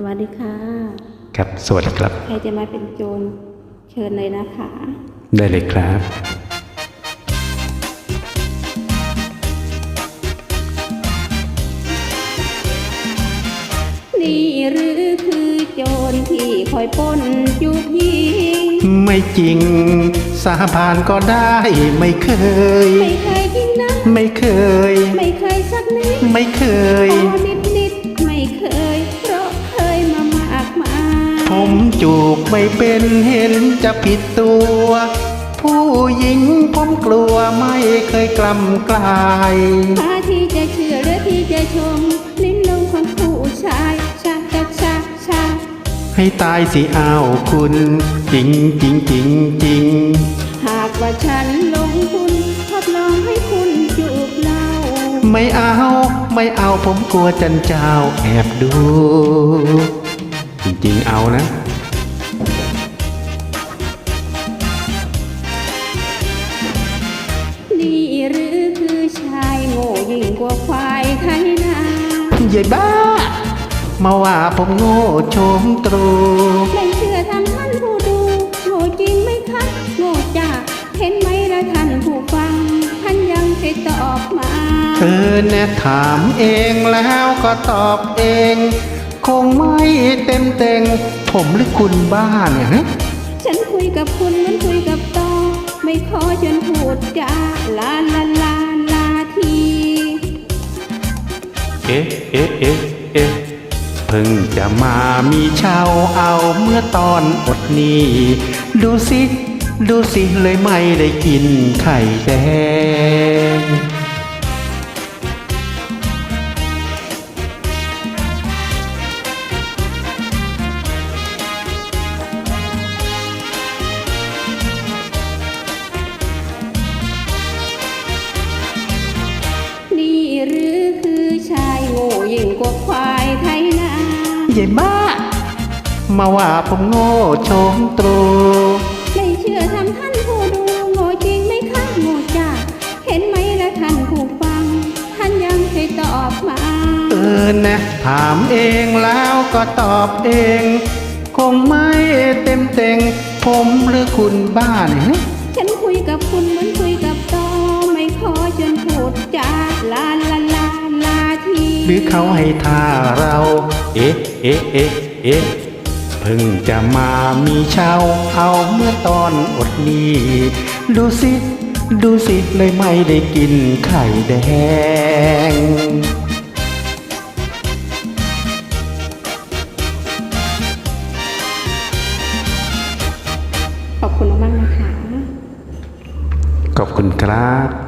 สวัสดีค่ะ ครับสวัสดีครับ ใครจะมาเป็นโจรเชิญเลยนะคะ ได้เลยครับนี่หรือคือโจรที่คอยปล้นยุกยิงไม่จริง สาบานก็ได้ไม่เคย ไม่เคยจริงนะ ไม่เคย ไม่เคยสักนิดไม่เคยพอนิด ไม่เป็นเห็นจะผิดตัว ผู้หญิงผมกลัวไม่เคยกลำกลายพาที่จะเชื่อหรือที่จะชม ลิ้นลงของผู้ชายชาชาชาชาให้ตายสิอ้าวคุณจริงจริงจริงจริงหากว่าฉันลงทุนทดลองให้คุณจูบเราไม่เอาไม่เอาผมกลัวจันเจ้าแอบดู จริงๆเอานะ ง่ยิ่งกว่าควายไทยนาใหญ่บ้า มาว่าผมโง่โชมตรูไม่เชื่อทำท่านผู้ดูโง่จริงไหมคะโง่จ้าเห็นไหมละท่านผู้ฟัง ท่านยังเคยตอบมาเออแน่ถามเองแล้วก็ตอบเอง คงไม่เต็มเต็ง ผมหรือคุณบ้าเนี่ยฮะฉันคุยกับคุณเหมือนคุยกับตอไม่ขอจนพูดจาลาลาลาลา เอ๊ะ เอ๊ะ เอ๊ะ เอ๊ะ เพิ่งจะมามีเช่าเอาเมื่อตอนอดหนี้ ดูสิ ดูสิเลยไม่ได้กินไข่แดง กว่าควายไทยนาใหญ่บ้า มาว่าผมโง่โชมตรูไม่เชื่อทำท่านผู้ดูโง่จริงไหมคะโง่จ้าเห็นไหมละท่านผู้ฟัง ท่านยังเคยตอบมาเออนะ ถามเองแล้วก็ตอบเอง คงไม่เต็มเต็งผมหรือคุณบ้าเนี่ยฮะฉันคุยกับคุณเหมือนคุยกับ หรือเขาให้ท่าเรา เอ๊ะ เอ๊ะ เอ๊ะ เอ๊ะ เพิ่งจะมามีเช่าเอาเมื่อตอนอดหนี้ดูสิ ดูสิเลยไม่ได้กินไข่แดงขอบคุณมากๆนะคะ ขอบคุณครับ